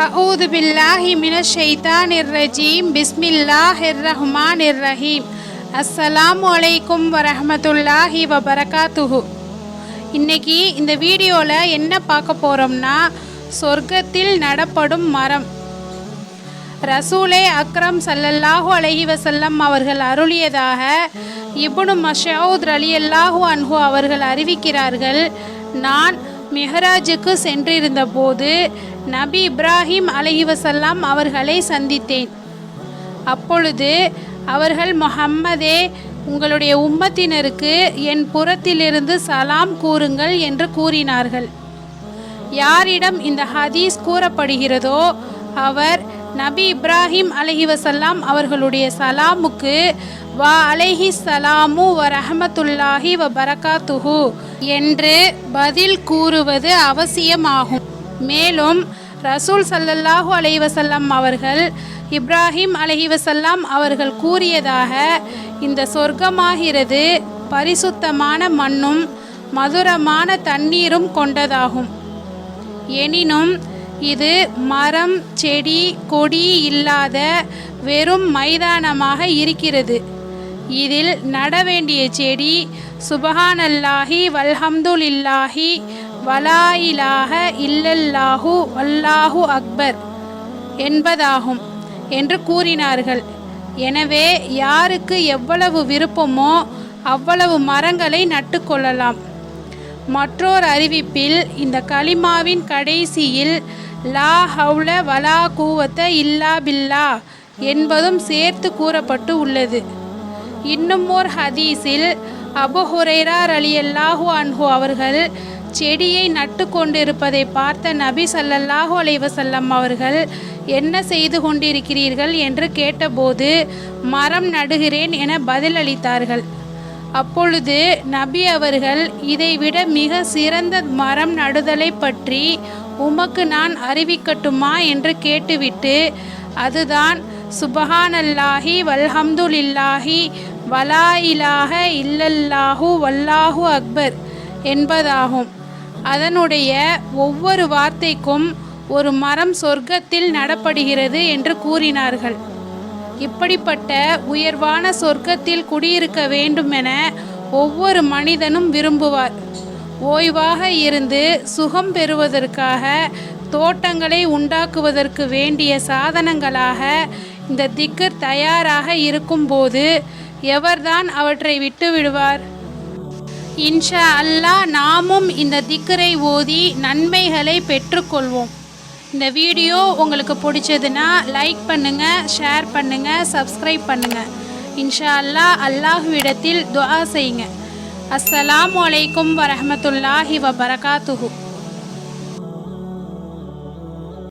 அவுது பில்லாஹி மின ஷெய்தான் இர்ரஜீம் பிஸ்மில்லாஹ் இர்ரஹ்மான் இர்ரஹீம் அஸ்ஸலாம் வலைக்கும் வரஹமத்துல்லாஹி வபரகாத்துஹு இன்னைக்கு இந்த வீடியோவில் என்ன பார்க்க போகிறோம்னா சொர்க்கத்தில் நடப்படும் மரம். ரசூலே அக்ரம் சல்லல்லாஹூ அலஹி வசல்லம் அவர்கள் அருளியதாக இபுனு மஷவுத் அலி அல்லாஹூ அன்ஹு அவர்கள் அறிவிக்கிறார்கள் நான் மெஹராஜுக்கு சென்றிருந்தபோது நபி இப்ராஹிம் அலஹிவசல்லாம் அவர்களை சந்தித்தேன். அப்பொழுது அவர்கள் முஹம்மதே உங்களுடைய உம்மத்தினருக்கு என் புறத்திலிருந்து சலாம் கூறுங்கள் என்று கூறினார்கள். யாரிடம் இந்த ஹதீஸ் கூறப்படுகிறதோ அவர் நபி இப்ராஹிம் அலஹிவசல்லாம் அவர்களுடைய சலாமுக்கு வா அலைஹி சலாமு வ ரஹமத்துல்லாஹி வ பரகாத்துஹு என்று பதில் கூறுவது அவசியமாகும். மேலும் ரசூல் சல்லல்லாஹு அலைவசல்லாம் அவர்கள் இப்ராஹிம் அலஹிவசல்லாம் அவர்கள் கூறியதாக இந்த சொர்க்கமாகிறது பரிசுத்தமான மண்ணும் மதுரமான தண்ணீரும் கொண்டதாகும். எனினும் இது மரம் செடி கொடி இல்லாத வெறும் மைதானமாக இருக்கிறது. இதில் நட வேண்டிய செடி சுபஹானல்லாஹி வல்ஹம்துலில்லாஹி வலாயிலாக இல்லல்லாஹு வல்லாஹு அக்பர் என்பதாகும் என்று கூறினார்கள். எனவே யாருக்கு எவ்வளவு விருப்பமோ அவ்வளவு மரங்களை நட்டுக்கொள்ளலாம் மற்றொரு அறிவிப்பில் இந்த கலிமாவின் கடைசியில் லா ஹவுல வலா கூவத்த இல்லா பில்லா என்பதும் சேர்த்து கூறப்பட்டு உள்ளது. இன்னும் ஓர் ஹதீஸில் அபு ஹுரைரார் அலி அல்லாஹு அன்ஹு அவர்கள் செடியை நட்டு கொண்டிருப்பதை பார்த்த நபி சல்லல்லாஹு அலைவசல்லம் அவர்கள் என்ன செய்து கொண்டிருக்கிறீர்கள்? என்று கேட்டபோது மரம் நடுகிறேன் என பதிலளித்தார்கள் அப்பொழுது நபி அவர்கள் இதைவிட மிக சிறந்த மரம் நடுதலை பற்றி உமக்கு நான் அறிவிக்கட்டுமா? என்று கேட்டுவிட்டு அதுதான் சுபஹானல்லாஹி வல்ஹம்துலில்லாஹி வலா இலாஹ இல்லல்லாஹு வல்லாஹு அக்பர் என்பதாகும். அதனுடைய ஒவ்வொரு வார்த்தைக்கும் ஒரு மரம் சொர்க்கத்தில் நடப்படுகிறது என்று கூறினார்கள். இப்படிப்பட்ட உயர்வான சொர்க்கத்தில் குடியிருக்க வேண்டுமென ஒவ்வொரு மனிதனும் விரும்புவார். ஓய்வாக இருந்து சுகம் பெறுவதற்காக தோட்டங்களை உண்டாக்குவதற்கு வேண்டிய சாதனங்களாக இந்த திக்கர் தயாராக இருக்கும்போது எவர்தான் அவற்றை விட்டு விடுவார் இன்ஷா அல்லாஹ் நாமும் இந்த திக்கரை ஓதி நன்மைகளை பெற்றுக்கொள்வோம். இந்த வீடியோ உங்களுக்கு பிடிச்சதுன்னா லைக் பண்ணுங்கள் ஷேர் பண்ணுங்கள் சப்ஸ்கிரைப் பண்ணுங்கள் இன்ஷா அல்லாஹ் அல்லாஹுவிடத்தில் துஆ செய்யுங்க. அஸ்ஸலாமு அலைக்கும் வரமத்துல்லாஹி வபரகாத்துஹூ.